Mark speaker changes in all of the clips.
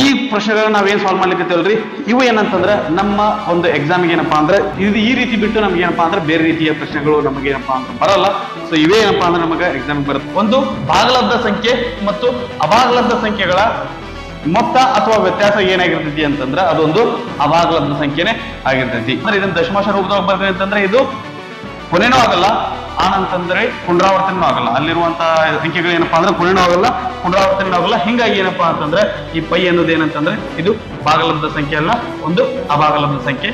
Speaker 1: ಈ ಪ್ರಶ್ನೆಗಳನ್ನ ನಾವೇನ್ ಸಾಲ್ವ್ ಮಾಡ್ಲಿಕ್ಕತ್ತೇವಲ್ರಿ ಇವು ಏನಂತಂದ್ರೆ ನಮ್ಮ ಒಂದು ಎಕ್ಸಾಮ್ಗೆ ಏನಪ್ಪಾ ಅಂದ್ರೆ ಇದು ಈ ರೀತಿ ಬಿಟ್ಟು ನಮ್ಗೆ ಏನಪ್ಪಾ ಅಂದ್ರೆ ಬೇರೆ ರೀತಿಯ ಪ್ರಶ್ನೆಗಳು ನಮಗೆ ಏನಪ್ಪಾ ಅಂದ್ರೆ ಬರಲ್ಲ. ಸೊ ಇವೇ ಏನಪ್ಪಾ ಅಂದ್ರೆ ನಮಗೆ ಎಕ್ಸಾಮ್ ಬರುತ್ತೆ. ಒಂದು ಭಾಗಲಬ್ಧ ಸಂಖ್ಯೆ ಮತ್ತು ಅಭಾಗಲಬ್ಧ ಸಂಖ್ಯೆಗಳ ಮೊತ್ತ ಅಥವಾ ವ್ಯತ್ಯಾಸ ಏನಾಗಿರ್ತೈತಿ ಅಂತಂದ್ರೆ ಅದೊಂದು ಅಭಾಗಲಬ್ಧ ಸಂಖ್ಯೆನೆ ಆಗಿರ್ತೈತಿ. ಅಂದ್ರೆ ಇದನ್ನ ದಶಮಾಶ ರೂಪದಾಗ ಬರ್ತದೆ ಅಂತಂದ್ರೆ ಇದು ಕೊನೆನೂ ಆಗಲ್ಲ. ಆನಂತಂದ್ರೆ ಪುನರಾವರ್ತನೆನೂ ಆಗಲ್ಲ. ಅಲ್ಲಿರುವಂತಹ ಸಂಖ್ಯೆಗಳು ಏನಪ್ಪಾ ಅಂದ್ರೆ ಕೊನೆನೂ ಆಗಲ್ಲ, ಪುನರಾವರ್ತನೆನೂ ಆಗಲ್ಲ. ಹಿಂಗಾಗಿ ಏನಪ್ಪಾ ಅಂತಂದ್ರೆ ಈ ಪೈ ಅನ್ನೋದು ಏನಂತಂದ್ರೆ ಇದು ಭಾಗಲಬ್ಧ ಸಂಖ್ಯೆ ಅಲ್ಲ, ಒಂದು ಅಭಾಗಲಬ್ಧ ಸಂಖ್ಯೆ.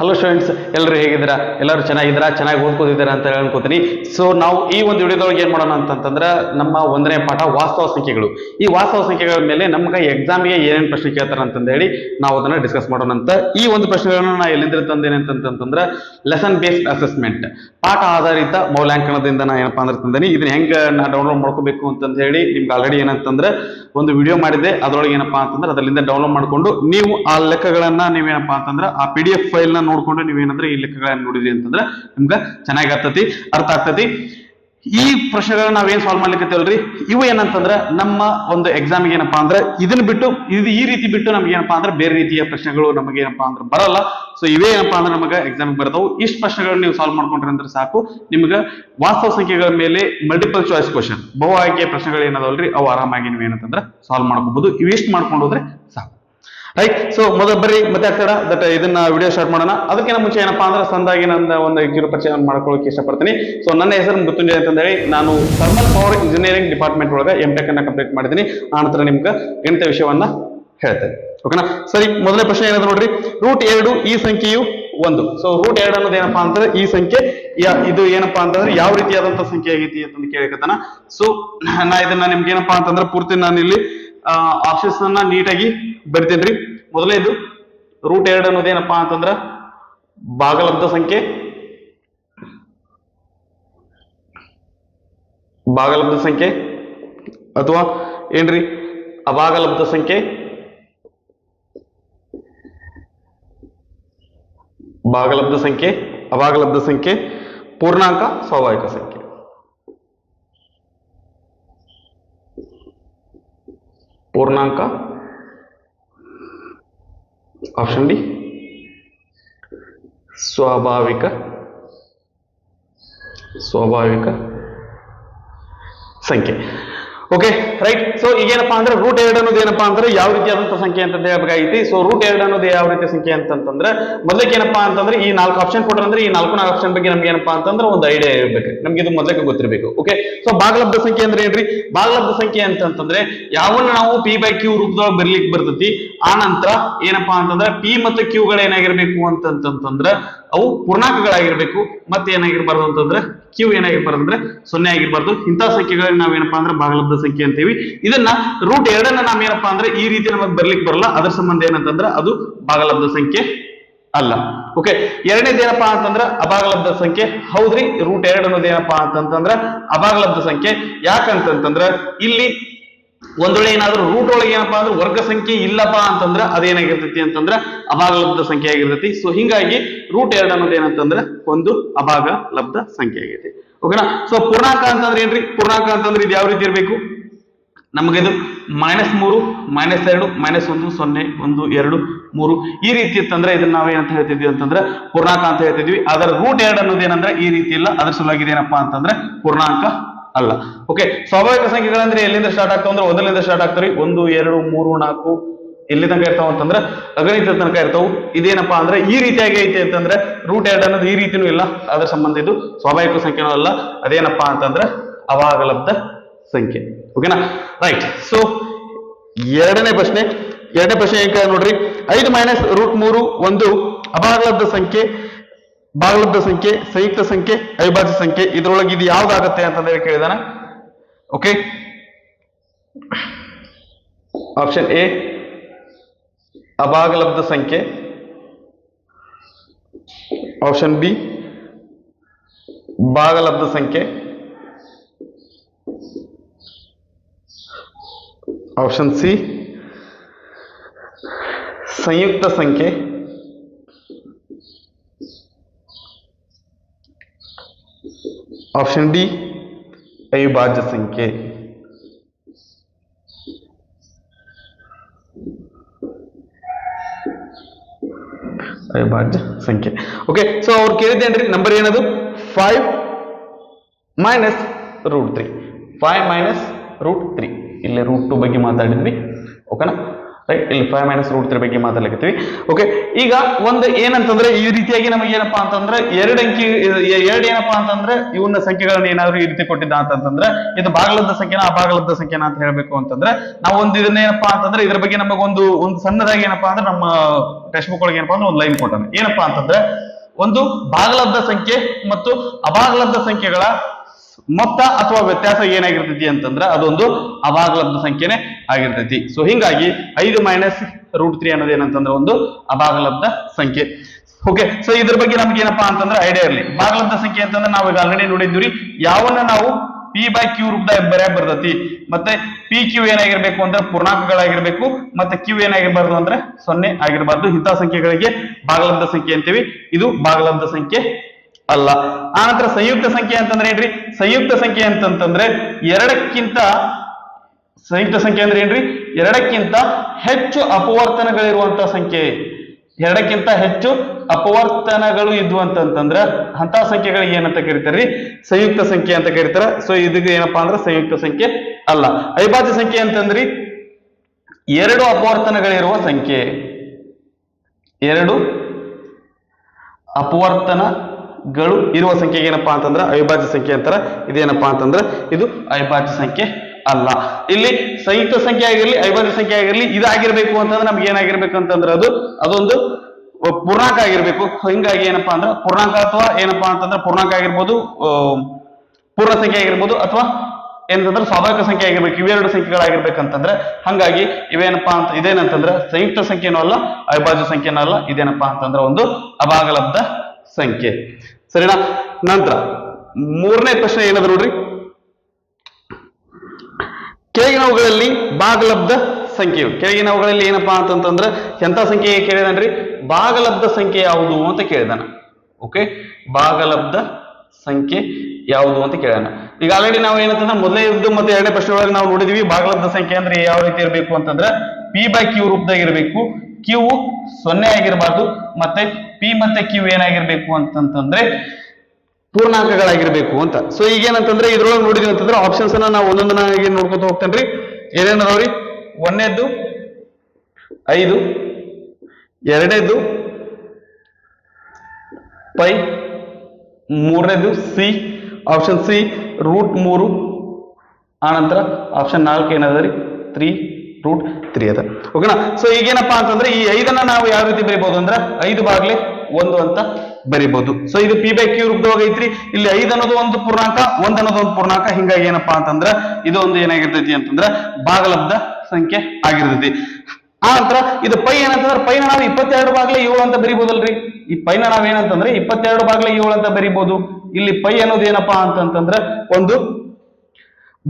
Speaker 1: ಹಲೋ ಸ್ಟೂಡೆಂಟ್ಸ್ ಎಲ್ಲರೂ ಹೇಗಿದ್ದೀರಾ? ಎಲ್ಲರೂ ಚೆನ್ನಾಗಿದ್ದೀರಾ? ಚೆನ್ನಾಗಿ ಓದ್ಕೋತಿದ್ದೀರಾ ಅಂತ ಅನ್ಕೋತೀನಿ. ಸೊ ನಾವು ಈ ಒಂದು ವಿಡಿಯೋದೊಳಗೆ ಏನು ಮಾಡೋಣ ಅಂತಂತಂದ್ರೆ ನಮ್ಮ ಒಂದನೇ ಪಾಠ ವಾಸ್ತವ ಸಂಖ್ಯೆಗಳು. ಈ ವಾಸ್ತವ ಸಂಖ್ಯೆಗಳ ಮೇಲೆ ನಮ್ಗೆ ಎಕ್ಸಾಮ್ಗೆ ಏನೇನು ಪ್ರಶ್ನೆ ಕೇಳ್ತಾರೆ ಅಂತಂದೇಳಿ ನಾವು ಅದನ್ನ ಡಿಸ್ಕಸ್ ಮಾಡೋಣ ಅಂತ. ಈ ಒಂದು ಪ್ರಶ್ನೆಗಳನ್ನು ನಾನು ಎಲ್ಲಿಂದ ತಂದೇನೆ ಅಂತಂತಂದ್ರೆ ಲೆಸನ್ ಬೇಸ್ಡ್ ಅಸೆಸ್ಮೆಂಟ್ ಪಾಠ ಆಧಾರಿತ ಮೌಲ್ಯಾಂಕನದಿಂದ ನಾನು ಏನಪ್ಪಾ ಅಂದ್ರೆ ತಂದೇನೆ, ಇದನ್ನ ಹೆಂಗೆ ನಾ ಡೌನ್ಲೋಡ್ ಮಾಡ್ಕೋಬೇಕು ಅಂತಂದು ಹೇಳಿ ನಿಮ್ಗೆ ಆಲ್ರೆಡಿ ಏನಂತಂದ್ರೆ ಒಂದು ವಿಡಿಯೋ ಮಾಡಿದೆ ಅದರೊಳಗೆ ಏನಪ್ಪಾ ಅಂತಂದ್ರೆ ಅದರಿಂದ ಡೌನ್ಲೋಡ್ ಮಾಡಿಕೊಂಡು ನೀವು ಆ ಲೆಕ್ಕಗಳನ್ನ ನೀವೇನಪ್ಪಾ ಅಂತಂದ್ರೆ ಆ ಪಿ ಡಿ ಎಫ್ ಫೈಲ್ ನ ನೋಡ್ಕೊಂಡು ನೀವೇನಂದ್ರೆ ಈ ಲೆಕ್ಕಗಳನ್ನ ನೋಡಿದ್ರಿ ಅಂತಂದ್ರೆ ನಿಮ್ಗೆ ಚೆನ್ನಾಗಿ ಆಗ್ತತಿ, ಅರ್ಥ ಆಗ್ತತಿ. ಈ ಪ್ರಶ್ನೆಗಳನ್ನ ನಾವೇನ್ ಸಾಲ್ವ್ ಮಾಡ್ಲಿಕ್ಕತ್ತೇವಲ್ರಿ ಇವು ಏನಂತಂದ್ರೆ ನಮ್ಮ ಒಂದು ಎಕ್ಸಾಮಿಗೆ ಏನಪ್ಪಾ ಅಂದ್ರೆ ಇದನ್ನ ಬಿಟ್ಟು, ಇದು ಈ ರೀತಿ ಬಿಟ್ಟು ನಮ್ಗೆ ಏನಪ್ಪಾ ಅಂದ್ರೆ ಬೇರೆ ರೀತಿಯ ಪ್ರಶ್ನೆಗಳು ನಮಗೆ ಏನಪ್ಪಾ ಅಂದ್ರೆ ಬರಲ್ಲ. ಸೊ ಇವೇ ಏನಪ್ಪಾ ಅಂದ್ರೆ ನಮಗೆ ಎಕ್ಸಾಮ್ ಬರ್ತಾವು. ಇಷ್ಟು ಪ್ರಶ್ನೆಗಳನ್ನ ನೀವು ಸಾಲ್ವ್ ಮಾಡ್ಕೊಂಡ್ರಿ ಅಂದ್ರೆ ಸಾಕು. ನಿಮ್ಗೆ ವಾಸ್ತವ ಸಂಖ್ಯೆಗಳ ಮೇಲೆ ಮಲ್ಟಿಪಲ್ ಚಾಯ್ಸ್ ಕ್ವಶನ್ ಬಹು ಆಯ್ಕೆಯ ಪ್ರಶ್ನೆಗಳು ಏನದವಲ್ರಿ ಅವು ಆರಾಮಾಗಿ ನೀವು ಏನಂತಂದ್ರೆ ಸಾಲ್ವ್ ಮಾಡ್ಕೋಬಹುದು ಇವಿಷ್ಟು ಮಾಡ್ಕೊಂಡು ಹೋದ್ರೆ ಸಾಕು. ರೈಟ್ ಸೊ ಮೊದಲು ಬರ್ರಿ, ಮತ್ತೆ ಆಗ್ತಾಡ ದಟ್ ಇದನ್ನ ವಿಡಿಯೋ ಸ್ಟಾರ್ಟ್ ಮಾಡೋಣ. ಅದಕ್ಕಿಂತ ಮುಂಚೆ ಏನಪ್ಪಾ ಅಂದ್ರೆ ಸಂದಾಗಿ ನನ್ನ ಒಂದು ಕಿರು ಪರಿಚಯ ಮಾಡ್ಕೊಳ್ಳೋಕೆ ಇಷ್ಟಪಡ್ತೀನಿ. ಸೊ ನನ್ನ ಹೆಸರು ಮೃತ್ಯುಂಜಯ ಅಂತ ಹೇಳಿ ನಾನು ಥರ್ಮಲ್ ಪವರ್ ಇಂಜಿನಿಯರಿಂಗ್ ಡಿಪಾರ್ಟ್ಮೆಂಟ್ ಒಳಗೆ ಎಂ ಟೆಕ್ ಅನ್ನ ಕಂಪ್ಲೀಟ್ ಮಾಡಿದ್ದೀನಿ. ಆ ನಂತರ ನಿಮ್ಗೆ ಗಣಿತ ವಿಷಯವನ್ನ ಹೇಳ್ತೇನೆ. ಓಕೆನಾ ಸರಿ, ಮೊದಲನೇ ಪ್ರಶ್ನೆ ಏನಾದ್ರು ನೋಡ್ರಿ? ರೂಟ್ ಎರಡು, ಈ ಸಂಖ್ಯೆಯು ಒಂದು. ಸೊ ರೂಟ್ ಎರಡು ಅನ್ನೋದು ಏನಪ್ಪಾ ಅಂತಂದ್ರೆ ಈ ಸಂಖ್ಯೆ ಇದು ಏನಪ್ಪಾ ಅಂತಂದ್ರೆ ಯಾವ ರೀತಿಯಾದಂತ ಸಂಖ್ಯೆ ಆಗೈತಿ ಅಂತಂದು ಕೇಳಕತ್ತಾನ. ಸೊ ನಾ ಇದನ್ನ ನಿಮ್ಗೆ ಏನಪ್ಪಾ ಅಂತಂದ್ರೆ ಪೂರ್ತಿ ನಾನು ಇಲ್ಲಿ ಆಪ್ಷನ್ಸ್ ಅನ್ನ ನೀಟಾಗಿ ಬರಿತೇನ್ರಿ? ಮೊದಲನೇದು ರೂಟ್ ಎರಡು ಅನ್ನೋದು ಏನಪ್ಪಾ ಅಂತಂದ್ರ ಭಾಗಲಬ್ಧ ಸಂಖ್ಯೆ. ಭಾಗಲಬ್ಧ ಸಂಖ್ಯೆ. ಅಥವಾ ಏನ್ರಿ? ಅಭಾಗಲಬ್ಧ ಸಂಖ್ಯೆ. ಭಾಗಲಬ್ಧ ಸಂಖ್ಯೆ, ಅಭಾಗಲಬ್ಧ ಸಂಖ್ಯೆ, ಪೂರ್ಣಾಂಕ, ಸ್ವಾಭಾವಿಕ ಸಂಖ್ಯೆ. ಪೂರ್ಣಾಂಕ ಆಪ್ಷನ್ ಡಿ ಸ್ವಾಭಾವಿಕ ಸ್ವಾಭಾವಿಕ ಸಂಖ್ಯೆ ಓಕೆ ರೈಟ್ ಸೊ ಈಗೇನಪ್ಪಾ ಅಂದ್ರೆ ರೂಟ್ ಎರಡು ಅನ್ನೋದು ಏನಪ್ಪಾ ಅಂದ್ರೆ ಯಾವ ರೀತಿಯಾದಂತ ಸಂಖ್ಯೆ ಅಂತ ಹೇಳ್ಬೇಕಾಗೈತಿ. ಸೊ ರೂಟ್ ಎರಡು ಅನ್ನೋದು ಯಾವ ರೀತಿ ಸಂಖ್ಯೆ ಅಂತಂತಂದ್ರೆ ಮೊದಲಕ್ಕೆ ಏನಪ್ಪಾ ಅಂತಂದ್ರೆ ಈ ನಾಲ್ಕು ಆಪ್ಷನ್ ಕೊಟ್ರಂದ್ರೆ ಈ ನಾಲ್ಕು ನಾಲ್ಕು ಆಪ್ಷನ್ ಬಗ್ಗೆ ನಮ್ಗೆ ಏನಪ್ಪಾ ಅಂತಂದ್ರೆ ಒಂದು ಐಡಿಯಾ ಇರಬೇಕು. ನಮ್ಗೆ ಇದು ಮೊದಲಕ್ಕೆ ಗೊತ್ತಿರಬೇಕು. ಓಕೆ ಸೊ ಭಾಗಲಬ್ಧ ಸಂಖ್ಯೆ ಅಂದ್ರೆ ಏನ್ರಿ? ಭಾಗಲಬ್ಧ ಸಂಖ್ಯೆ ಅಂತಂತಂದ್ರೆ ಯಾವನ್ನ ನಾವು ಪಿ ಬೈ ಕ್ಯೂ ರೂಪದೊಳಗೆ ಬರ್ಲಿಕ್ಕೆ ಬರ್ತೈತಿ, ಆ ನಂತರ ಏನಪ್ಪಾ ಅಂತಂದ್ರೆ ಪಿ ಮತ್ತು ಕ್ಯೂಗಳು ಏನಾಗಿರ್ಬೇಕು ಅಂತಂತಂದ್ರೆ ಅವು ಪೂರ್ಣಾಂಕಗಳಾಗಿರ್ಬೇಕು. ಮತ್ತೆ ಏನಾಗಿರ್ಬಾರ್ದು ಅಂತಂದ್ರೆ ಕ್ಯೂ ಏನಾಗಿರ್ಬಾರ್ದು ಅಂದ್ರೆ ಸೊನ್ನೆ ಆಗಿರ್ಬಾರ್ದು. ಇಂಥ ಸಂಖ್ಯೆಗಳನ್ನ ನಾವೇನಪ್ಪಾ ಅಂದ್ರೆ ಭಾಗಲಬ್ಧ ಸಂಖ್ಯೆ ಅಂತೀವಿ. ಇದನ್ನ ರೂಟ್ ಎರಡನ್ನ ನಾವೇನಪ್ಪಾ ಅಂದ್ರೆ ಈ ರೀತಿ ನಮಗೆ ಬರ್ಲಿಕ್ಕೆ ಬರಲ್ಲ. ಅದ್ರ ಸಂಬಂಧ ಏನಂತಂದ್ರೆ ಅದು ಭಾಗಲಬ್ಧ ಸಂಖ್ಯೆ ಅಲ್ಲ. ಓಕೆ ಎರಡನೇದು ಏನಪ್ಪಾ ಅಂತಂದ್ರ ಅಭಾಗಲಬ್ಧ ಸಂಖ್ಯೆ. ಹೌದ್ರಿ ರೂಟ್ ಎರಡು ಅನ್ನೋದು ಏನಪ್ಪಾ ಅಂತಂತಂದ್ರ ಅಭಾಗಲಬ್ಧ ಸಂಖ್ಯೆ. ಯಾಕಂತಂತಂದ್ರ ಇಲ್ಲಿ ಒಂದ್ ವೇಳೆ ಏನಾದ್ರೂ ರೂಟ್ ಒಳಗೆ ಏನಪ್ಪಾ ಅಂದ್ರೆ ವರ್ಗ ಸಂಖ್ಯೆ ಇಲ್ಲಪ್ಪ ಅಂತಂದ್ರ ಅದೇನಾಗಿರ್ತೈತಿ ಅಂತಂದ್ರ ಅಭಾಗಲಬ್ಧ ಸಂಖ್ಯೆ ಆಗಿರ್ತೈತಿ. ಸೊ ಹಿಂಗಾಗಿ ರೂಟ್ ಎರಡು ಅನ್ನೋದು ಏನಂತಂದ್ರ ಒಂದು ಅಭಾಗ ಲಬ್ಧ ಸಂಖ್ಯೆ ಆಗೈತಿ ಓಕೆನಾ ಸೊ ಪೂರ್ಣಾಂಕ ಅಂತಂದ್ರೆ ಏನ್ರಿ? ಪೂರ್ಣಾಂಕ ಅಂತಂದ್ರೆ ಇದು ಯಾವ ರೀತಿ ಇರಬೇಕು? ನಮಗೆ ಇದು ಮೈನಸ್ ಮೂರು ಮೈನಸ್ ಎರಡು ಮೈನಸ್ ಒಂದು, ಸೊನ್ನೆ, ಒಂದು, ಎರಡು, ಮೂರು. ಈ ರೀತಿ ಇತ್ತಂದ್ರೆ ಇದನ್ನ ನಾವೇನಂತ ಹೇಳ್ತಿದ್ವಿ ಅಂತಂದ್ರೆ ಪೂರ್ಣಾಂಕ ಅಂತ ಹೇಳ್ತಿದ್ವಿ. ಅದರ ರೂಟ್ ಎರಡು ಅನ್ನೋದು ಏನಂದ್ರೆ ಈ ರೀತಿ ಇಲ್ಲ. ಅದ್ರ ಸಲುವಾಗಿ ಏನಪ್ಪಾ ಅಂತಂದ್ರೆ ಪೂರ್ಣಾಂಕ ಅಲ್ಲ. ಓಕೆ ಸ್ವಾಭಾವಿಕ ಸಂಖ್ಯೆಗಳಂದ್ರೆ ಎಲ್ಲಿಂದ ಸ್ಟಾರ್ಟ್ ಆಗ್ತಾವ ಅಂದ್ರೆ ಒಂದರಿಂದ ಸ್ಟಾರ್ಟ್ ಆಗ್ತಾವ್ರಿ. ಒಂದು, ಎರಡು, ಮೂರು, ನಾಲ್ಕು ಎಲ್ಲಿ ತನಕ ಇರ್ತಾವ ಅಂತಂದ್ರೆ ಅಗಣಿತ ತನಕ ಇರ್ತಾವು. ಇದೇನಪ್ಪಾ ಅಂದ್ರೆ ಈ ರೀತಿಯಾಗಿ ಐತೆ ಅಂತಂದ್ರೆ ರೂಟ್ ಎರಡು ಅನ್ನೋದು ಈ ರೀತಿನೂ ಇಲ್ಲ. ಅದ್ರ ಸಂಬಂಧ ಇದು ಸ್ವಾಭಾವಿಕ ಸಂಖ್ಯೆನೂ ಅಲ್ಲ. ಅದೇನಪ್ಪಾ ಅಂತಂದ್ರೆ ಅವಾಗಲಬ್ಧ ಸಂಖ್ಯೆ. ಓಕೆನಾ ರೈಟ್ ಸೊ ಎರಡನೇ ಪ್ರಶ್ನೆ. ಎರಡನೇ ಪ್ರಶ್ನೆ ಏನ್ ನೋಡ್ರಿ? ಐದು ಮೈನಸ್ ರೂಟ್ ಮೂರು ಒಂದು ಅಭಾಗಲಬ್ಧ ಸಂಖ್ಯೆ. ಭಾಗಲಬ್ಧ ಸಂಖ್ಯೆ, ಸಂಯುಕ್ತ ಸಂಖ್ಯೆ, ಅವಿಭಾಜ್ಯ ಸಂಖ್ಯೆ, ಇದ್ರೊಳಗೆ ಇದು ಯಾವ್ದಾಗತ್ತೆ ಅಂತಂದ್ರೆ ಕೇಳಿದಾನ? ಓಕೆ ಆಪ್ಷನ್ ಎ ಅಭಾಗಲಬ್ಧ ಸಂಖ್ಯೆ. ಆಪ್ಷನ್ ಬಿ ಭಾಗಲಬ್ಧ ಸಂಖ್ಯೆ. ಆಪ್ಷನ್ ಸಿ ಸಂಯುಕ್ತ ಸಂಖ್ಯೆ. ऑप्शन डी अविभाज्य संख्या ಅವಿಭಾಜ್ಯ ಸಂಖ್ಯೆ ಓಕೆ ಸೊ ಅವ್ರು ಕೇಳಿದ್ದೇನ್ರಿ ನಂಬರ್ ಏನದು five minus root three five minus root three ಇಲ್ಲೇ ರೂಟ್ ಟು ಬಗ್ಗೆ ಮಾತಾಡಿದ್ವಿ ಓಕೆನಾ ರೈಟ್ ಇಲ್ಲಿ ಫೈವ್ ಮೈನಸ್ ರೂಟ್ ತ್ರೀ ಬಗ್ಗೆ ಮಾತಾಡ್ಲಿಕ್ಕೆ ಓಕೆ ಈಗ ಒಂದು ಏನಂತಂದ್ರೆ ಈ ರೀತಿಯಾಗಿ ನಮಗೆ ಏನಪ್ಪಾ ಅಂತಂದ್ರೆ ಎರಡು ಅಂಕಿ ಎರಡು ಏನಪ್ಪಾ ಅಂತಂದ್ರೆ ಇವನ್ನ ಸಂಖ್ಯೆಗಳನ್ನ ಏನಾದ್ರು ಈ ರೀತಿ ಕೊಟ್ಟಿದ್ದ ಅಂತಂದ್ರೆ ಇದು ಭಾಗಲಬ್ಧ ಸಂಖ್ಯೆನ ಅಭಾಗಲಬ್ಧ ಸಂಖ್ಯೆನ ಅಂತ ಹೇಳ್ಬೇಕು ಅಂತಂದ್ರೆ ನಾವು ಒಂದು ಇದನ್ನ ಏನಪ್ಪಾ ಅಂತಂದ್ರೆ ಇದ್ರ ಬಗ್ಗೆ ನಮಗೊಂದು ಒಂದು ಸಣ್ಣದಾಗಿ ಏನಪ್ಪಾ ಅಂದ್ರೆ ನಮ್ಮ ಟೆಕ್ಸ್ಟ್ ಬುಕ್ ಒಳಗೆ ಏನಪ್ಪಾ ಅಂದ್ರೆ ಒಂದು ಲೈನ್ ಕೊಟ್ಟಾನೆ. ಏನಪ್ಪಾ ಅಂತಂದ್ರೆ ಒಂದು ಭಾಗಲಬ್ಧ ಸಂಖ್ಯೆ ಮತ್ತು ಅಭಾಗಲಬ್ಧ ಸಂಖ್ಯೆಗಳ ಮೊತ್ತ ಅಥವಾ ವ್ಯತ್ಯಾಸ ಏನಾಗಿರ್ತೈತಿ ಅಂತಂದ್ರೆ ಅದೊಂದು ಅಭಾಗಲಬ್ಧ ಸಂಖ್ಯೆನೆ ಆಗಿರ್ತೈತಿ. ಸೊ ಹಿಂಗಾಗಿ ಐದು ಮೈನಸ್ ರೂಟ್ ತ್ರೀ ಅನ್ನೋದು ಏನಂತಂದ್ರೆ ಒಂದು ಅಭಾಗಲಬ್ಧ ಸಂಖ್ಯೆ. ಓಕೆ ಸೊ ಇದ್ರ ಬಗ್ಗೆ ನಮ್ಗೆ ಏನಪ್ಪಾ ಅಂತಂದ್ರೆ ಐಡಿಯಾ ಇರಲಿ. ಭಾಗಲಬ್ಧ ಸಂಖ್ಯೆ ಅಂತಂದ್ರೆ ನಾವು ಈಗ ಆಲ್ರೆಡಿ ನೋಡಿದ್ವಿ ಯಾವನ್ನ ನಾವು ಪಿ ಬೈ ಕ್ಯೂ ರೂಪದಾಗ ಬರೆಯಕ್ ಬರ್ತೈತಿ. ಮತ್ತೆ ಪಿ ಕ್ಯೂ ಏನಾಗಿರ್ಬೇಕು ಅಂದ್ರೆ ಪೂರ್ಣಾಂಕಗಳಾಗಿರ್ಬೇಕು. ಮತ್ತೆ ಕ್ಯೂ ಏನಾಗಿರ್ಬಾರ್ದು ಅಂದ್ರೆ ಸೊನ್ನೆ ಆಗಿರ್ಬಾರ್ದು. ಇಂತಹ ಸಂಖ್ಯೆಗಳಿಗೆ ಭಾಗಲಬ್ಧ ಸಂಖ್ಯೆ ಅಂತೀವಿ. ಇದು ಭಾಗಲಬ್ಧ ಸಂಖ್ಯೆ ಅಲ್ಲ. ಆನಂತರ ಸಂಯುಕ್ತ ಸಂಖ್ಯೆ ಅಂತಂದ್ರೆ ಏನ್ರಿ? ಸಂಯುಕ್ತ ಸಂಖ್ಯೆ ಅಂತಂತಂದ್ರೆ ಎರಡಕ್ಕಿಂತ ಸಂಯುಕ್ತ ಸಂಖ್ಯೆ ಅಂದ್ರೆ ಏನ್ರಿ? ಎರಡಕ್ಕಿಂತ ಹೆಚ್ಚು ಅಪವರ್ತನಗಳಿರುವಂತ ಸಂಖ್ಯೆ. ಎರಡಕ್ಕಿಂತ ಹೆಚ್ಚು ಅಪವರ್ತನಗಳು ಇದ್ವು ಅಂತಂತಂದ್ರ ಅಂತ ಸಂಖ್ಯೆಗಳಿಗೆ ಏನಂತ ಕರೀತಾರ್ರಿ? ಸಂಯುಕ್ತ ಸಂಖ್ಯೆ ಅಂತ ಕರೀತಾರ. ಸೊ ಇದಕ್ಕೆ ಏನಪ್ಪಾ ಅಂದ್ರೆ ಸಂಯುಕ್ತ ಸಂಖ್ಯೆ ಅಲ್ಲ. ಅವಿಭಾಜ್ಯ ಸಂಖ್ಯೆ ಅಂತಂದ್ರಿ? ಎರಡು ಅಪವರ್ತನಗಳಿರುವ ಸಂಖ್ಯೆ. ಎರಡು ಅಪವರ್ತನಗಳು ಇರುವ ಸಂಖ್ಯೆಗೆ ಏನಪ್ಪಾ ಅಂತಂದ್ರೆ ಅವಿಭಾಜ್ಯ ಸಂಖ್ಯೆ ಅಂತಾರೆ. ಇದೇನಪ್ಪಾ ಅಂತಂದ್ರೆ ಇದು ಅವಿಭಾಜ್ಯ ಸಂಖ್ಯೆ ಅಲ್ಲ. ಇಲ್ಲಿ ಸಂಯುಕ್ತ ಸಂಖ್ಯೆ ಆಗಿರ್ಲಿ, ಅವಿಭಾಜ್ಯ ಸಂಖ್ಯೆ ಆಗಿರಲಿ ಇದಾಗಿರ್ಬೇಕು ಅಂತಂದ್ರೆ ನಮ್ಗೆ ಏನಾಗಿರ್ಬೇಕು ಅಂತಂದ್ರೆ ಅದು, ಅದೊಂದು ಪೂರ್ಣಾಂಕ ಆಗಿರ್ಬೇಕು. ಹಿಂಗಾಗಿ ಏನಪ್ಪಾ ಅಂದ್ರೆ ಪೂರ್ಣಾಂಕ ಅಥವಾ ಏನಪ್ಪಾ ಅಂತಂದ್ರೆ ಪೂರ್ಣಾಂಕ ಆಗಿರ್ಬೋದು ಪೂರ್ಣ ಸಂಖ್ಯೆ ಆಗಿರ್ಬೋದು ಅಥವಾ ಏನಂತಂದ್ರೆ ಸ್ವಾಭಾವಿಕ ಸಂಖ್ಯೆ ಆಗಿರ್ಬೇಕು. ಇವೆರಡು ಸಂಖ್ಯೆಗಳಾಗಿರ್ಬೇಕಂತಂದ್ರೆ ಹಂಗಾಗಿ ಇವೇನಪ್ಪಾ ಅಂತ, ಇದೇನಂತಂದ್ರೆ ಸಂಯುಕ್ತ ಸಂಖ್ಯೆನೂ ಅಲ್ಲ, ಅವಿಭಾಜ್ಯ ಸಂಖ್ಯೆನೂ ಅಲ್ಲ. ಇದೇನಪ್ಪಾ ಅಂತಂದ್ರೆ ಒಂದು ಅಭಾಗಲಬ್ಧ ಸಂಖ್ಯೆ. ಸರಿನಾ? ನಂತರ ಮೂರನೇ ಪ್ರಶ್ನೆ ಏನದ ನೋಡ್ರಿ? ಕೆಳಗಿನವುಗಳಲ್ಲಿ ಭಾಗಲಬ್ಧ ಸಂಖ್ಯೆಯು. ಕೆಳಗಿನವುಗಳಲ್ಲಿ ಏನಪ್ಪಾ ಅಂತಂತಂದ್ರೆ ಎಂತ ಸಂಖ್ಯೆ ಕೇಳಿದನ್ರಿ? ಭಾಗಲಬ್ಧ ಸಂಖ್ಯೆ ಯಾವುದು ಅಂತ ಕೇಳಿದಾನ. ಓಕೆ ಭಾಗಲಬ್ಧ ಸಂಖ್ಯೆ ಯಾವುದು ಅಂತ ಕೇಳೋಣ ಈಗ ಆಲ್ರೆಡಿ ನಾವು ಏನಂತಂದ್ರೆ ಮೊದಲೇ ಇದ್ದು ಮತ್ತೆ ಎರಡನೇ ಪ್ರಶ್ನೆ ಒಳಗೆ ನಾವು ನೋಡಿದೀವಿ ಭಾಗಲಬ್ಧ ಸಂಖ್ಯೆ ಅಂದ್ರೆ ಯಾವ ರೀತಿ ಇರಬೇಕು ಅಂತಂದ್ರೆ ಪಿ ಬೈ ಕ್ಯೂ ರೂಪದಾಗ ಇರಬೇಕು. ಕ್ಯೂ ಸೊನ್ನೆ ಆಗಿರಬಾರ್ದು, ಮತ್ತೆ ಪಿ ಮತ್ತೆ ಕ್ಯೂ ಏನಾಗಿರ್ಬೇಕು ಅಂತಂತಂದ್ರೆ ಪೂರ್ಣಾಂಕಗಳಾಗಿರ್ಬೇಕು ಅಂತ. ಸೊ ಈಗ ಏನಂತಂದ್ರೆ ಇದ್ರೊಳಗೆ ನೋಡಿದ್ವಿ ಅಂತಂದ್ರೆ ಆಪ್ಷನ್ಸ್ ಅನ್ನ ನಾವು ಒಂದೊಂದನಾಗಿ ನೋಡ್ಕೊತ ಹೋಗ್ತೇನ್ರಿ. ಏನೇನದವ್ರಿ ಒಂದನೇದ್ದು ಐದು ಎರಡನೇದು ಪೈ, ಮೂರನೇದು ಸಿ ಆಪ್ಷನ್ ಸಿ ರೂಟ್ ಮೂರು, ಆನಂತರ ಆಪ್ಷನ್ ನಾಲ್ಕು ಏನದ ರೀ ತ್ರೀ ರೂಟ್ ತ್ರೀ ಅದ. ಓಕೆನಾ ಸೊ ಈಗೇನಪ್ಪಾ ಅಂತಂದ್ರೆ ಈ ಐದನ್ನ ನಾವು ಯಾವ ರೀತಿ ಬರೀಬಹುದು ಅಂದ್ರೆ ಐದು ಬಾಗ್ಲೆ ಒಂದು ಅಂತ ಬರಿಬಹುದು ಸೊ ಇದು ಪಿ ಬೈ ಕ್ಯೂ ರೂಪದೊಳಗೆ ಐತ್ರಿ. ಇಲ್ಲಿ ಐದು ಅನ್ನೋದು ಒಂದು ಪೂರ್ಣಾಂಕ, ಒಂದ್ ಅನ್ನೋದು ಒಂದು ಪೂರ್ಣಾಂಕ. ಹಿಂಗಾಗಿ ಏನಪ್ಪಾ ಅಂತಂದ್ರ ಇದು ಒಂದು ಏನಾಗಿರ್ತೈತಿ ಅಂತಂದ್ರ ಭಾಗಲಬ್ಧ ಸಂಖ್ಯೆ ಆಗಿರ್ತೈತಿ. ಆ ನಂತರ ಇದು ಪೈ ಏನಂತಂದ್ರೆ ಪೈನ ನಾವು ಇಪ್ಪತ್ತೆರಡು ಬಾಗ್ಲೆ ಏಳು ಅಂತ ಬರಿಬಹುದಲ್ರಿ ಈ ಪೈನ ನಾವ್ ಏನಂತಂದ್ರೆ ಇಪ್ಪತ್ತೆರಡು ಬಾಗ್ಲೆ ಏಳು ಅಂತ ಬರಿಬಹುದು ಇಲ್ಲಿ ಪೈ ಅನ್ನೋದು ಏನಪ್ಪಾ ಅಂತಂತಂದ್ರೆ ಒಂದು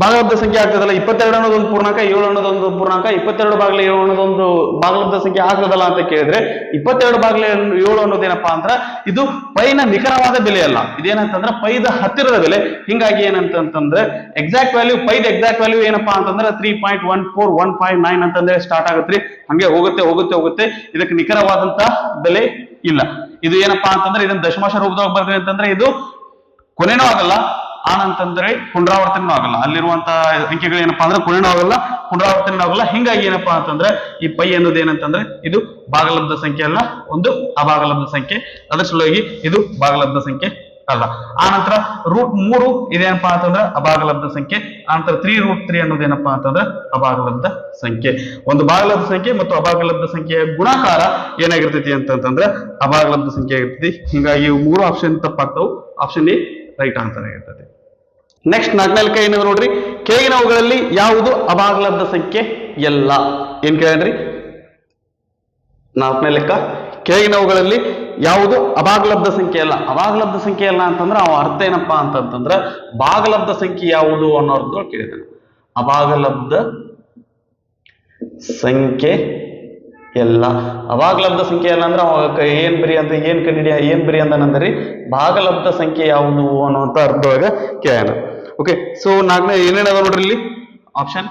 Speaker 1: ಭಾಗಲಬ್ಧ ಸಂಖ್ಯೆ ಆಗ್ತದಲ್ಲ, ಇಪ್ಪತ್ತೆರಡು ಅನ್ನೋದೊಂದು ಪೂರ್ಣಾಂಕ, ಏಳು ಅನ್ನೋದೊಂದು ಪೂರ್ಣಾಂಕ, ಇಪ್ಪತ್ತೆರಡು ಬಾಗ್ಲೆ ಏಳು ಅನ್ನೋದೊಂದು ಭಾಗಲಬ್ಧ ಸಂಖ್ಯೆ ಆಗ್ತದಲ್ಲ ಅಂತ ಕೇಳಿದ್ರೆ, ಇಪ್ಪತ್ತೆರಡು ಬಾಗಿಲು ಏಳು ಅನ್ನೋದೇನಪ್ಪಾ ಅಂದ್ರೆ, ಇದು ಪೈನ ನಿಖರವಾದ ಬೆಲೆ ಅಲ್ಲ. ಇದೇನಂತಂದ್ರೆ ಪೈದ ಹತ್ತಿರದ ಬೆಲೆ. ಹಿಂಗಾಗಿ ಏನಂತಂದ್ರೆ ಎಕ್ಸಾಕ್ಟ್ ವ್ಯಾಲ್ಯೂ ಪೈದ ಎಕ್ಸಾಕ್ಟ್ ವ್ಯಾಲ್ಯೂ ಏನಪ್ಪಾ ಅಂತಂದ್ರೆ three point one four one five nine ಅಂತಂದ್ರೆ ಸ್ಟಾರ್ಟ್ ಆಗುತ್ತೆ ಹಂಗೆ ಹೋಗುತ್ತೆ ಹೋಗುತ್ತೆ ಹೋಗುತ್ತೆ. ಇದಕ್ಕೆ ನಿಖರವಾದಂತ ಬೆಲೆ ಇಲ್ಲ. ಇದು ಏನಪ್ಪಾ ಅಂತಂದ್ರೆ, ಇದನ್ನ ದಶಮಾಶ ರೂಪದಾಗ ಬರ್ತೀವಿ ಅಂತಂದ್ರೆ ಇದು ಕೊನೆನೂ ಆಗಲ್ಲ. ಆನಂತಂದ್ರೆ ಪುನರಾವರ್ತನೆ ಆಗಲ್ಲ. ಅಲ್ಲಿರುವಂತ ಅಂಕೆಗಳು ಏನಪ್ಪಾ ಅಂದ್ರೆ ಪೂರ್ಣ ಆಗಲ್ಲ ಪುನರಾವರ್ತನೆ ಆಗಲ್ಲ. ಹಿಂಗಾಗಿ ಏನಪ್ಪಾ ಅಂತಂದ್ರೆ ಈ ಪೈ ಅನ್ನೋದು ಏನಂತಂದ್ರೆ ಇದು ಭಾಗಲಬ್ಧ ಸಂಖ್ಯೆ ಅಲ್ಲ, ಒಂದು ಅಭಾಗಲಬ್ಧ ಸಂಖ್ಯೆ. ಅದರ ಸಲುವಾಗಿ ಇದು ಭಾಗಲಬ್ಧ ಸಂಖ್ಯೆ ಅಲ್ಲ. ಆನಂತರ ರೂಟ್ ಮೂರು ಇದೇನಪ್ಪಾ ಅಂತಂದ್ರೆ ಅಭಾಗಲಬ್ಧ ಸಂಖ್ಯೆ. ಆನಂತರ ತ್ರೀ ರೂಟ್ ತ್ರೀ ಅನ್ನೋದೇನಪ್ಪಾ ಅಂತಂದ್ರೆ ಅಭಾಗಲಬ್ಧ ಸಂಖ್ಯೆ. ಒಂದು ಭಾಗಲಬ್ಧ ಸಂಖ್ಯೆ ಮತ್ತು ಅಭಾಗಲಬ್ಧ ಸಂಖ್ಯೆಯ ಗುಣಾಕಾರ ಏನಾಗಿರ್ತೈತಿ ಅಂತಂತಂದ್ರೆ ಅಭಾಗಲಬ್ಧ ಸಂಖ್ಯೆ ಆಗಿರ್ತೈತಿ. ಹಿಂಗಾಗಿ ಮೂರು ಆಪ್ಷನ್ ತಪ್ಪಾಗ್ತಾವು. ಆಪ್ಷನ್ ಎ ರೈಟ್ ಆನ್ಸರ್ ಆಗಿರ್ತದೆ ನೆಕ್ಸ್ಟ್ ನಾಲ್ಕನೇ ಲೆಕ್ಕ ನೋಡ್ರಿ? ಕೆಳಗಿನವುಗಳಲ್ಲಿ ಯಾವುದು? ಅಭಾಗಲಬ್ಧ ಸಂಖ್ಯೆ ಎಲ್ಲ. ಏನ್ ಕೇಳ್ರಿ ನಾಲ್ಕನೇ ಲೆಕ್ಕ. ಕೆಳಗಿನವುಗಳಲ್ಲಿ ಯಾವುದು? ಅಭಾಗಲಬ್ಧ ಸಂಖ್ಯೆ ಅಲ್ಲ ಅಭಾಗಲಬ್ಧ ಸಂಖ್ಯೆ ಅಲ್ಲ ಅಂತಂದ್ರೆ ಅವ ಅರ್ಥ ಏನಪ್ಪಾ ಅಂತಂತಂದ್ರೆ ಭಾಗಲಬ್ಧ ಸಂಖ್ಯೆ ಯಾವುದು ಅನ್ನೋ ಅರ್ಥ ಕೇಳಿದಾನೆ ಅಭಾಗಲಬ್ಧ ಸಂಖ್ಯೆ ಎಲ್ಲ. ಅಭಾಗಲಬ್ಧ ಸಂಖ್ಯೆ ಎಲ್ಲ ಅಂದ್ರೆ ಅವಾಗ ಏನ್ ಬರಿ ಅಂತ, ಏನ್ ಕಂಡಿಡಿಯ ಏನ್ ಬರಿ ಅಂದನಂದ್ರಿ ಭಾಗಲಬ್ಧ ಸಂಖ್ಯೆ ಯಾವುದು ಅನ್ನುವಂತ ಅರ್ಥದೊಳಗ ಕೇಳೋಣ. ಓಕೆ ಸೊ ನಾಲ್ಕನೇ ಏನೇನದ ನೋಡ್ರಿ ಇಲ್ಲಿ? ಆಪ್ಷನ್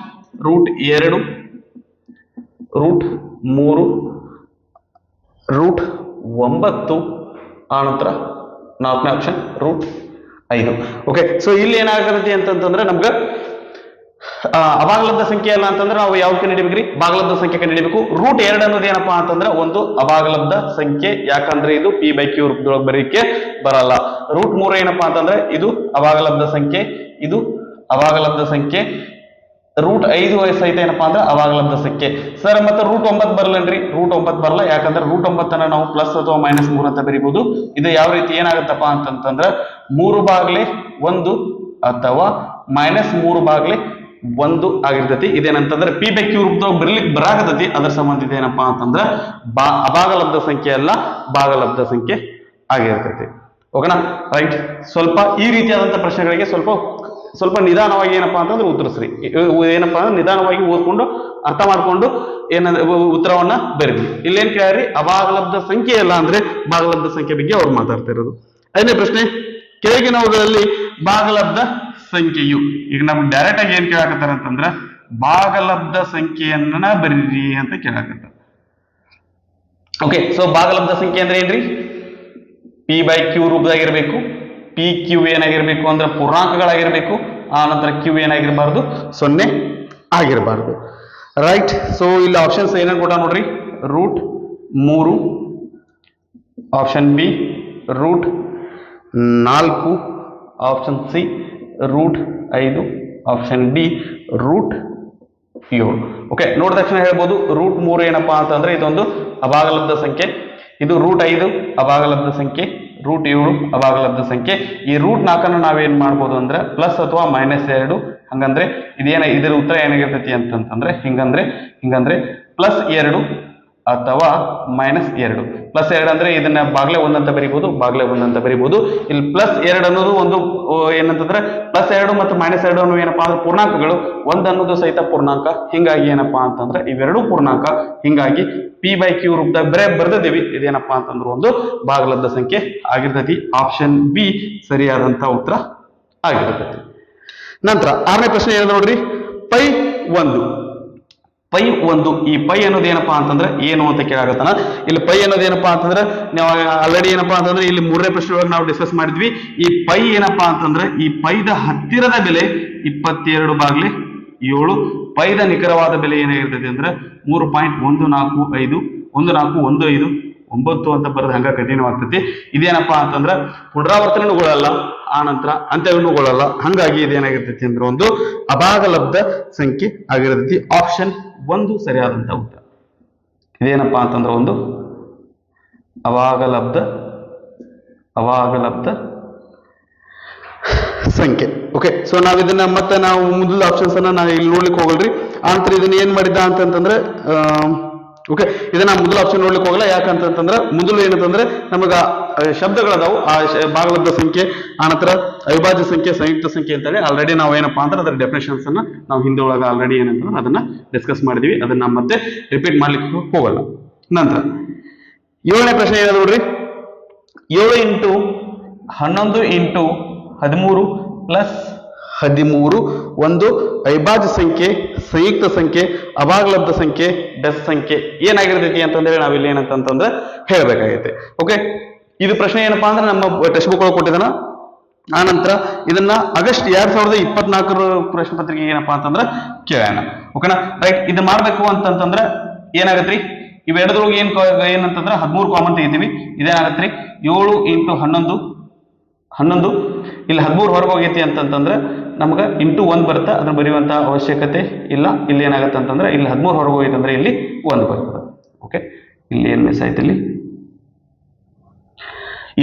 Speaker 1: ರೂಟ್ ಎರಡು ರೂಟ್ ಮೂರು ರೂಟ್ ಒಂಬತ್ತು ಆನಂತರ ನಾಲ್ಕನೇ ಆಪ್ಷನ್ ರೂಟ್ ಐದು. ಓಕೆ ಸೊ ಇಲ್ಲಿ ಏನಾಗುತ್ತೆ ಅಂತಂತಂದ್ರೆ ನಮ್ಗೆ ಅಭಾಗಲಬ್ಧ ಸಂಖ್ಯೆ ಅಲ್ಲ ಅಂತಂದ್ರೆ ನಾವು ಯಾವ ಕಂಡುಹಿಡಿಬೇಕ್ರಿ? ಭಾಗಲಬ್ಧ ಸಂಖ್ಯೆ ಕಂಡುಹಿಡಬೇಕು. ರೂಟ್ ಎರಡು ಅನ್ನೋದು ಏನಪ್ಪಾ ಅಂತಂದ್ರೆ ಒಂದು ಅಭಾಗಲಬ್ಧ ಸಂಖ್ಯೆ. ಯಾಕಂದ್ರೆ ಇದು ಪಿ ಬೈ ಕ್ಯೂ ರೂಪದೊಳಗೆ ಬರೀಕೆ ಬರಲ್ಲ. ರೂಟ್ ಮೂರು ಏನಪ್ಪಾ ಅಂತಂದ್ರೆ ಇದು ಅಭಾಗಲಬ್ಧ ಸಂಖ್ಯೆ, ಇದು ಅಭಾಗಲಬ್ಧ ಸಂಖ್ಯೆ. ರೂಟ್ ಐದು ಸಹಿತ ಏನಪ್ಪಾ ಅಂದ್ರೆ ಅವಾಗಲಬ್ಧ ಸಂಖ್ಯೆ. ಸರ್, ಮತ್ತೆ ರೂಟ್ ಒಂಬತ್ತು ಬರಲ್ಲನ್ರಿ ರೂಟ್ ಒಂಬತ್ತು ಬರಲ್ಲ ಯಾಕಂದ್ರೆ ರೂಟ್ ಒಂಬತ್ತನ್ನ ನಾವು ಪ್ಲಸ್ ಅಥವಾ ಮೈನಸ್ ಮೂರು ಅಂತ ಬರೀಬಹುದು. ಇದು ಯಾವ ರೀತಿ ಏನಾಗುತ್ತಪ್ಪ ಅಂತಂತಂದ್ರೆ ಮೂರು ಬಾಗ್ಲೆ ಒಂದು ಅಥವಾ ಮೈನಸ್ ಮೂರು ಬಾಗ್ಲೆ ಒಂದು ಆಗಿರ್ತೈತಿ. ಇದೇನಂತಂದ್ರೆ ಪಿ ಬೆ ಕ್ಯೂ ರೂಪದಾಗ ಬರ್ಲಿಕ್ಕೆ ಬರಾಕತೈತಿ ಅದ್ರ ಸಂಬಂಧ ಇದೇನಪ್ಪಾ ಅಂತಂದ್ರೆ ಬಾ, ಅಭಾಗಲಬ್ಧ ಸಂಖ್ಯೆ ಅಲ್ಲ, ಭಾಗಲಬ್ಧ ಸಂಖ್ಯೆ ಆಗಿರ್ತೈತಿ. ಓಕೆನಾ ರೈಟ್ ಸ್ವಲ್ಪ ಈ ರೀತಿಯಾದಂತ ಪ್ರಶ್ನೆಗಳಿಗೆ ಸ್ವಲ್ಪ ಸ್ವಲ್ಪ ನಿಧಾನವಾಗಿ ಏನಪ್ಪಾ ಅಂತಂದ್ರೆ ಉತ್ತರಿಸ್ರಿ. ಏನಪ್ಪಾ ಅಂದ್ರೆ ನಿಧಾನವಾಗಿ ಓದ್ಕೊಂಡು, ಅರ್ಥ ಮಾಡ್ಕೊಂಡು ಏನಂದ್ರೆ ಉತ್ತರವನ್ನ ಬರೀರಿ. ಇಲ್ಲೇನ್ ಕೇಳ್ರಿ? ಅಭಾಗಲಬ್ಧ ಸಂಖ್ಯೆ ಅಲ್ಲ ಅಂದ್ರೆ ಭಾಗಲಬ್ಧ ಸಂಖ್ಯೆ ಬಗ್ಗೆ ಅವ್ರು ಮಾತಾಡ್ತಾ ಇರೋದು. ಐದನೇ ಪ್ರಶ್ನೆ, ಕೆಳಗಿನವುಗಳಲ್ಲಿ ಭಾಗಲಬ್ಧ ಸಂಖ್ಯೆಯು. ಈಗ ನಮ್ಗೆ ಡೈರೆಕ್ಟ್ ಆಗಿ ಏನ್ ಕೇಳಾಕತ್ತಾರ ಅಂತಂದ್ರ, ಭಾಗಲಬ್ಧ ಸಂಖ್ಯೆಯನ್ನ ಬರೀರಿ ಅಂತ ಕೇಳಾಕತ್ತಾರ. ಓಕೆ ಸೊ ಭಾಗಲಬ್ಧ ಸಂಖ್ಯೆ ಅಂದ್ರೆ ಏನ್ರಿ? ಪಿ ಬೈ ಕ್ಯೂ ರೂಪದಾಗಿರ್ಬೇಕು. ಪಿ ಕ್ಯೂ ಏನಾಗಿರ್ಬೇಕು ಅಂದ್ರೆ ಪೂರ್ಣಾಂಕಗಳಾಗಿರ್ಬೇಕು. ಆ ನಂತರ ಕ್ಯೂ ಏನಾಗಿರ್ಬಾರ್ದು? ಸೊನ್ನೆ ಆಗಿರಬಾರ್ದು. ರೈಟ್ ಸೊ ಇಲ್ಲಿ ಆಪ್ಷನ್ಸ್ ಏನೇನು ಕೊಟ್ಟ ನೋಡ್ರಿ? ರೂಟ್ ಮೂರು ಆಪ್ಷನ್ ಬಿ ರೂಟ್ ನಾಲ್ಕು ಆಪ್ಷನ್ ಸಿ ರೂಟ್ ಐದು ಆಪ್ಷನ್ ಡಿ ರೂಟ್ ಏಳು. ಓಕೆ ನೋಡಿದ ತಕ್ಷಣ ಹೇಳ್ಬೋದು ರೂಟ್ ಮೂರು ಏನಪ್ಪಾ ಅಂತಂದ್ರೆ ಇದೊಂದು ಅಭಾಗಲಬ್ಧ ಸಂಖ್ಯೆ. ಇದು ರೂಟ್ ಐದು ಅಭಾಗಲಬ್ಧ ಸಂಖ್ಯೆ. ರೂಟ್ ಏಳು ಅಭಾಗಲಬ್ಧ ಸಂಖ್ಯೆ. ಈ ರೂಟ್ ನಾಲ್ಕನ್ನು ನಾವೇನ್ ಮಾಡ್ಬೋದು ಅಂದ್ರೆ ಪ್ಲಸ್ ಅಥವಾ ಮೈನಸ್ ಎರಡು. ಹಂಗಂದ್ರೆ ಇದೇನ, ಇದರ ಉತ್ತರ ಏನಾಗಿರ್ತೈತಿ ಅಂತಂತಂದ್ರೆ, ಹಿಂಗಂದ್ರೆ ಹಿಂಗಂದ್ರೆ ಪ್ಲಸ್ ಎರಡು ಅಥವಾ ಮೈನಸ್ ಎರಡು. ಪ್ಲಸ್ ಎರಡು ಅಂದ್ರೆ ಇದನ್ನ ಬಾಗ್ಲೆ ಒಂದಂತ ಬರೀಬಹುದು ಬಾಗ್ಲೆ ಒಂದಂತ ಬರೀಬಹುದು ಇಲ್ಲಿ ಪ್ಲಸ್ ಎರಡು ಅನ್ನೋದು ಒಂದು ಏನಂತಂದ್ರೆ ಪ್ಲಸ್ ಎರಡು ಮತ್ತು ಮೈನಸ್ ಎರಡು ಅನ್ನೋ ಏನಪ್ಪಾ ಅಂದ್ರೆ ಪೂರ್ಣಾಂಕಗಳು. ಒಂದನ್ನೋದು ಸಹಿತ ಪೂರ್ಣಾಂಕ. ಹಿಂಗಾಗಿ ಏನಪ್ಪಾ ಅಂತಂದ್ರೆ ಇವೆರಡು ಪೂರ್ಣಾಂಕ. ಹಿಂಗಾಗಿ ಪಿ ಬೈ ಕ್ಯೂ ರೂಪದಾಗ ಬರೇ ಬರ್ದಿದ್ದೀವಿ. ಇದೇನಪ್ಪಾ ಅಂತಂದ್ರೆ ಒಂದು ಬಾಗ್ಲದ ಸಂಖ್ಯೆ ಆಗಿರ್ತೈತಿ. ಆಪ್ಷನ್ ಬಿ ಸರಿಯಾದಂತ ಉತ್ತರ ಆಗಿರ್ತೈತಿ. ನಂತರ ಆರನೇ ಪ್ರಶ್ನೆ ಏನು ನೋಡ್ರಿ? ಪೈ ಒಂದು. ಪೈ ಒಂದು, ಈ ಪೈ ಅನ್ನೋದು ಏನಪ್ಪಾ ಅಂತಂದ್ರೆ ಏನು ಅಂತ ಕೇಳಾಗತ್ತಾನ ಇಲ್ಲಿ ಪೈ ಅನ್ನೋದು ಏನಪ್ಪಾ ಅಂತಂದ್ರೆ, ನಾವು ಆಲ್ರೆಡಿ ಏನಪ್ಪಾ ಅಂತಂದ್ರೆ ಇಲ್ಲಿ ಮೂರನೇ ಪ್ರಶ್ನೆ ಒಳಗೆ ನಾವು ಡಿಸ್ಕಸ್ ಮಾಡಿದ್ವಿ. ಈ ಪೈ ಏನಪ್ಪಾ ಅಂತಂದ್ರೆ, ಈ ಪೈದ ಹತ್ತಿರದ ಬೆಲೆ ಇಪ್ಪತ್ತೆರಡು ಬಾಗ್ಲಿ ಏಳು, ಪೈದ ನಿಖರವಾದ ಬೆಲೆ ಏನಾಗಿರ್ತೈತಿ ಅಂದ್ರೆ ಮೂರು ಪಾಯಿಂಟ್ ಒಂದು ನಾಲ್ಕು ಐದು, ಒಂದು ನಾಲ್ಕು ಒಂದು ಐದು, ಒಂಬತ್ತು ಅಂತ ಬರೋದು ಹಂಗ ಕಂಟಿನ್ಯೂ ಆಗ್ತೈತಿ. ಇದೇನಪ್ಪಾ ಅಂತಂದ್ರೆ ಪುನರಾವರ್ತನೆಗಳಲ್ಲ ಆ ನಂತರ ಅಂತ್ಯಗೊಳ್ಳಲ್ಲ ಹಂಗಾಗಿ ಇದೇನಾಗಿರ್ತೈತಿ ಅಂದ್ರೆ ಒಂದು ಅಭಾಗಲಬ್ಧ ಸಂಖ್ಯೆ ಆಗಿರ್ತೈತಿ. ಆಪ್ಷನ್ ಒಂದು ಸರಿಯಾದಂಥ ಉತ್ತರ. ಇದೇನಪ್ಪ ಅಂತಂದ್ರೆ ಒಂದು ಅವಾಗಲಬ್ಧ ಅವಾಗಲಬ್ಧ ಸಂಖ್ಯೆ. ಓಕೆ ಸೊ ಇದನ್ನ ಮತ್ತೆ ನಾವು ಮೊದಲ ಆಪ್ಷನ್ಸ್ ಅನ್ನ ನಾವು ಇಲ್ಲಿ ನೋಡ್ಲಿಕ್ಕೆ ಹೋಗಲ್ರಿ. ಆನಂತರ ಇದನ್ನ ಏನ್ ಮಾಡಿದ್ದ ಅಂತಂತಂದ್ರೆ ಓಕೆ ಇದನ್ನ ಮೊದಲು ಆಪ್ಷನ್ ನೋಡ್ಲಿಕ್ಕೆ ಹೋಗಲ್ಲ. ಯಾಕಂತಂತಂದ್ರೆ ಮೊದಲು ಏನಂತಂದ್ರೆ ನಮಗ ಶಬ್ದಗಳದಾವು, ಆ ಭಾಗಲಬ್ಧ ಸಂಖ್ಯೆ ಆನಂತರ ಅವಿಭಾಜ್ಯ ಸಂಖ್ಯೆ, ಸಂಯುಕ್ತ ಸಂಖ್ಯೆ ಅಂತೇಳಿ ಆಲ್ರೆಡಿ ನಾವು ಏನಪ್ಪಾ ಅಂದ್ರೆ ಅದರ ಡೆಫಿನೇಷನ್ಸ್ ಅನ್ನ ನಾವು ಹಿಂದೆ ಒಳಗ ಆಲ್ರೆಡಿ ಏನಂತಂದ್ರೆ ಅದನ್ನ ಡಿಸ್ಕಸ್ ಮಾಡಿದೀವಿ. ಅದನ್ನ ಮತ್ತೆ ರಿಪೀಟ್ ಮಾಡ್ಲಿಕ್ಕೆ ಹೋಗಲ್ಲ. ನಂತರ ಏಳನೇ ಪ್ರಶ್ನೆ ಏನದ ನೋಡ್ರಿ? ಏಳು ಇಂಟು ಹನ್ನೊಂದು ಇಂಟು ಹದಿಮೂರು ಪ್ಲಸ್ ಹದಿಮೂರು ಒಂದು ಅವಿಭಾಜ್ಯ ಸಂಖ್ಯೆ, ಸಂಯುಕ್ತ ಸಂಖ್ಯೆ ಅಭಾಗಲಬ್ಧ ಸಂಖ್ಯೆ ಬೆಸ್ ಸಂಖ್ಯೆ ಏನಾಗಿರ್ತೈತಿ ಅಂತಂದ್ರೆ ನಾವಿಲ್ಲಿ ಏನಂತಂದ್ರೆ ಹೇಳ್ಬೇಕಾಗೈತೆ. ಓಕೆ ಇದು ಪ್ರಶ್ನೆ ಏನಪ್ಪಾ ಅಂದ್ರೆ ನಮ್ಮ ಟೆಕ್ಸ್ಟ್ ಬುಕ್ ಒಳಗೆ ಕೊಟ್ಟಿದ್ದಾನ? ಆ ನಂತರ ಇದನ್ನ ಆಗಸ್ಟ್ ಎರಡ್ ಸಾವಿರದ ಇಪ್ಪತ್ನಾಲ್ಕರ ಪ್ರಶ್ನೆ ಪತ್ರಿಕೆ ಏನಪ್ಪಾ ಅಂತಂದ್ರೆ ಕೇಳೋಣ ಓಕೆನಾ ರೈಟ್ ಇದು ಮಾಡ್ಬೇಕು ಅಂತಂತಂದ್ರೆ ಏನಾಗತ್ರಿ? ಇವೆರಡದ್ರೊಳಗೆ ಏನ್ ಏನಂತಂದ್ರೆ ಹದಿಮೂರು ಕಾಮನ್ ತೆಗಿತೀವಿ. ಇದೇನಾಗತ್ರಿ? ಏಳು ಇಂಟು ಹನ್ನೊಂದು ಹನ್ನೊಂದು, ಇಲ್ಲಿ ಹದಿಮೂರು ಹೊರಗೆ ಹೋಗೈತಿ ಅಂತಂತಂದ್ರೆ ನಮ್ಗೆ ಇಂಟು ಒಂದು ಬರುತ್ತೆ. ಅದನ್ನು ಬರೆಯುವಂಥ ಅವಶ್ಯಕತೆ ಇಲ್ಲ. ಇಲ್ಲಿ ಏನಾಗುತ್ತೆ ಅಂತಂದ್ರೆ ಇಲ್ಲಿ ಹದಿಮೂರು ಹೊರಗೆ ಹೋಗೈತೆ ಅಂದ್ರೆ ಇಲ್ಲಿ ಒಂದು ಬರ್ತದೆ. ಓಕೆ ಇಲ್ಲಿ ಏನು ಮಿಸ್ ಆಯ್ತು ಇಲ್ಲಿ?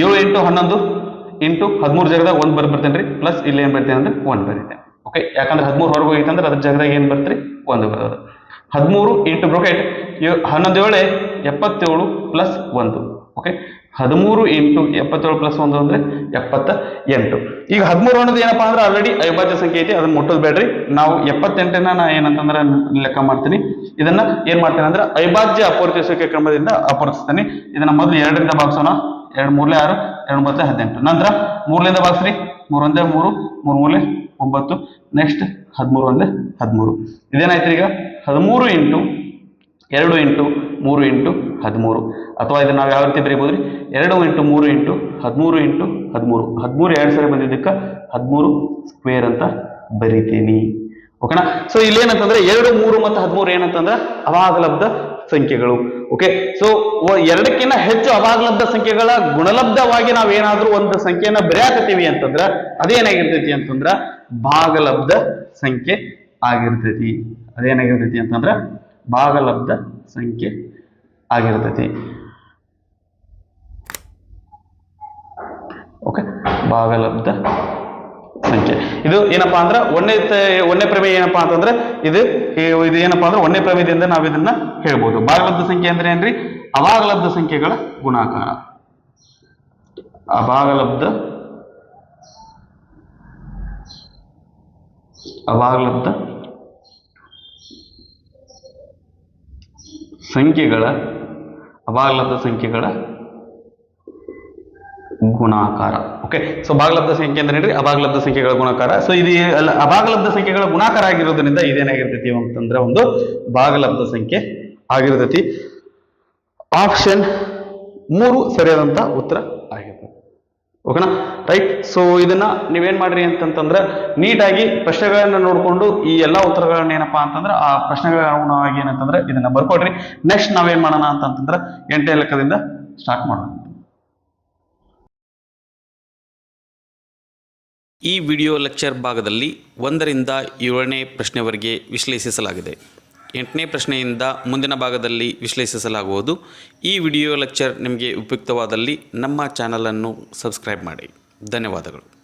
Speaker 1: ಏಳು ಇಂಟು ಹನ್ನೊಂದು ಇಂಟು ಹದಿಮೂರು ಜಾಗದಾಗ ಒಂದು ಬರ್ ಬರ್ತೇನೆ ರೀ. ಪ್ಲಸ್ ಇಲ್ಲಿ ಏನು ಬರ್ತೇನೆ ಅಂದ್ರೆ ಒಂದು ಬರುತ್ತೆ. ಓಕೆ ಯಾಕಂದ್ರೆ ಹದಿಮೂರು ಹೊರಗೆ ಹೋಗಿತ್ತು ಅಂದ್ರೆ ಅದ್ರ ಜಾಗದಾಗ ಏನು ಬರ್ತೀರಿ ಒಂದು ಬರೋದು ಹದಿಮೂರು ಇಂಟು ಬ್ರೊಕೆಟ್ ಹನ್ನೊಂದು ಏಳೆ, ಎಪ್ಪತ್ತೇಳು ಪ್ಲಸ್ ಒಂದು. ಓಕೆ ಹದಿಮೂರು ಇಂಟು ಎಪ್ಪತ್ತೇಳು ಪ್ಲಸ್ ಒಂದು ಅಂದ್ರೆ ಎಪ್ಪತ್ತ ಎಂಟು. ಈಗ ಹದಿಮೂರು ಅನ್ನೋದು ಏನಪ್ಪಾ ಅಂದ್ರೆ ಆಲ್ರೆಡಿ ಅವಿಭಾಜ್ಯ ಸಂಖ್ಯೆ ಐತಿ, ಅದನ್ನ ಮುಟ್ಟೋದು ಬೇಡ್ರಿ. ನಾವು ಎಪ್ಪತ್ತೆಂಟನ್ನ ನಾ ಏನಂತಂದ್ರೆ ಲೆಕ್ಕ ಮಾಡ್ತೀನಿ. ಇದನ್ನ ಏನ್ ಮಾಡ್ತೇನೆ ಅಂದ್ರೆ ಅವಿಭಾಜ್ಯ ಅಪೂರ್ತಿಸುವಿಕೆ ಕ್ರಮದಿಂದ ಅಪೂರ್ತಿಸ್ತೀನಿ. ಇದನ್ನ ಮೊದಲು ಎರಡರಿಂದ ಭಾಗಿಸೋಣ. ಎರಡು ಮೂರ್ಲೆ ಆರು, ಎರಡು ಮತ್ತೆ ಹದಿನೆಂಟು. ನಂತರ ಮೂರ್ಲಿಂದ ಭಾಗಿಸ್ರಿ. ಮೂರೊಂದೇ ಮೂರು, ಮೂರ್ ಮೂಲೆ ಒಂಬತ್ತು. ನೆಕ್ಸ್ಟ್ ಹದಿಮೂರು ಒಂದೇ ಹದಿಮೂರು. ಇದೇನಾಯ್ತು ಈಗ ಹದಿಮೂರು ಇಂಟು ಎರಡು ಇಂಟು ಮೂರು ಇಂಟು ಹದಿಮೂರು. ಅಥವಾ ಇದನ್ನು ನಾವು ಯಾವ ರೀತಿ ಬರೀಬೋದು ರೀ ಎರಡು ಇಂಟು ಮೂರು ಇಂಟು ಹದಿಮೂರು ಇಂಟು ಹದಿಮೂರು. ಹದಿಮೂರು ಎರಡು ಸರಿ ಬಂದಿದ್ದಕ್ಕೆ ಹದಿಮೂರು ಸ್ಕ್ವೇರ್ ಅಂತ ಬರಿತೀನಿ. ಓಕೆನಾ? ಸೊ ಇಲ್ಲಿ ಏನಂತಂದ್ರೆ ಎರಡು, ಮೂರು ಮತ್ತು ಹದಿಮೂರು ಏನಂತಂದ್ರೆ ಅವಾಗಲಬ್ಧ ಸಂಖ್ಯೆಗಳು. ಓಕೆ ಸೊ ಎರಡಕ್ಕಿಂತ ಹೆಚ್ಚು ಅವಾಗಲಬ್ಧ ಸಂಖ್ಯೆಗಳ ಗುಣಲಬ್ಧವಾಗಿ ಏನಾದರೂ ಒಂದು ಸಂಖ್ಯೆಯನ್ನ ಬರೆಯಾಕತ್ತೀವಿ ಅಂತಂದ್ರೆ ಅದೇನಾಗಿರ್ತೈತಿ ಅಂತಂದ್ರ ಭಾಗಲಬ್ಧ ಸಂಖ್ಯೆ ಆಗಿರ್ತೈತಿ. ಅದೇನಾಗಿರ್ತೈತಿ ಅಂತಂದ್ರ ಭಾಗಲಬ್ಧ ಸಂಖ್ಯೆ ಆಗಿರ್ತೈತಿ ಓಕೆ ಭಾಗಲಬ್ಧ ಸಂಖ್ಯೆ. ಇದು ಏನಪ್ಪಾ ಅಂದ್ರೆ ಒಂದೇ ಒಂದೇ ಪ್ರಮೇಯ ಏನಪ್ಪಾ ಅಂತಂದ್ರೆ ಇದು ಇದು ಏನಪ್ಪಾ ಅಂದ್ರೆ ಒಂದೇ ಪ್ರಮೇಯದಿಂದ ನಾವು ಇದನ್ನ ಹೇಳ್ಬೋದು. ಭಾಗಲಬ್ಧ ಸಂಖ್ಯೆ ಅಂದ್ರೆ ಏನ್ರಿ? ಅಭಾಗಲಬ್ಧ ಸಂಖ್ಯೆಗಳ ಗುಣಾಕಾರ. ಅಭಾಗಲಬ್ಧ ಅಭಾಗಲಬ್ಧ ಸಂಖ್ಯೆಗಳ ಅಭಾಗಲಬ್ಧ ಸಂಖ್ಯೆಗಳ ಗುಣಾಕಾರ. ಓಕೆ ಸೊ ಭಾಗಲಬ್ಧ ಸಂಖ್ಯೆ ಅಂದ್ರೆ ನೋಡ್ರಿ ಅಭಾಗಲಬ್ಧ ಸಂಖ್ಯೆಗಳ ಗುಣಾಕಾರ. ಸೊ ಇದು ಅಲ್ಲ, ಅಭಾಗಲಬ್ಧ ಸಂಖ್ಯೆಗಳ ಗುಣಾಕಾರ ಆಗಿರೋದ್ರಿಂದ ಇದೇನಾಗಿರ್ತೈತಿ ಅಂತಂದ್ರೆ ಒಂದು ಭಾಗಲಬ್ಧ ಸಂಖ್ಯೆ ಆಗಿರ್ತೈತಿ. ಆಪ್ಷನ್ ಮೂರು ಸರಿಯಾದಂತ ಉತ್ತರ ಆಗಿರ್ತದೆ. ಓಕೆನಾ ರೈಟ್ ಸೊ ಇದನ್ನ ನೀವೇನ್ ಮಾಡ್ರಿ ಅಂತಂತಂದ್ರೆ, ನೀಟಾಗಿ ಪ್ರಶ್ನೆಗಳನ್ನ ನೋಡಿಕೊಂಡು ಈ ಎಲ್ಲಾ ಉತ್ತರಗಳನ್ನ ಏನಪ್ಪಾ ಅಂತಂದ್ರೆ, ಆ ಪ್ರಶ್ನೆಗಳ ಅನುಗುಣವಾಗಿ ಏನಂತಂದ್ರೆ ಇದನ್ನ ಬರ್ಕೊಡ್ರಿ. ನೆಕ್ಸ್ಟ್ ನಾವೇನ್ ಮಾಡೋಣ ಅಂತಂತಂದ್ರೆ ಎಂಟನೇ ಲೆಕ್ಕದಿಂದ ಸ್ಟಾರ್ಟ್ ಮಾಡೋಣ.
Speaker 2: ಈ ವಿಡಿಯೋ ಲೆಕ್ಚರ್ ಭಾಗದಲ್ಲಿ ಒಂದರಿಂದ ಏಳನೇ ಪ್ರಶ್ನೆವರೆಗೆ ವಿಶ್ಲೇಷಿಸಲಾಗಿದೆ. ಎಂಟನೇ ಪ್ರಶ್ನೆಯಿಂದ ಮುಂದಿನ ಭಾಗದಲ್ಲಿ ವಿಶ್ಲೇಷಿಸಲಾಗುವುದು. ಈ ವಿಡಿಯೋ ಲೆಕ್ಚರ್ ನಿಮಗೆ ಉಪಯುಕ್ತವಾದಲ್ಲಿ ನಮ್ಮ ಚಾನಲನ್ನು ಸಬ್ಸ್ಕ್ರೈಬ್ ಮಾಡಿ. ಧನ್ಯವಾದಗಳು.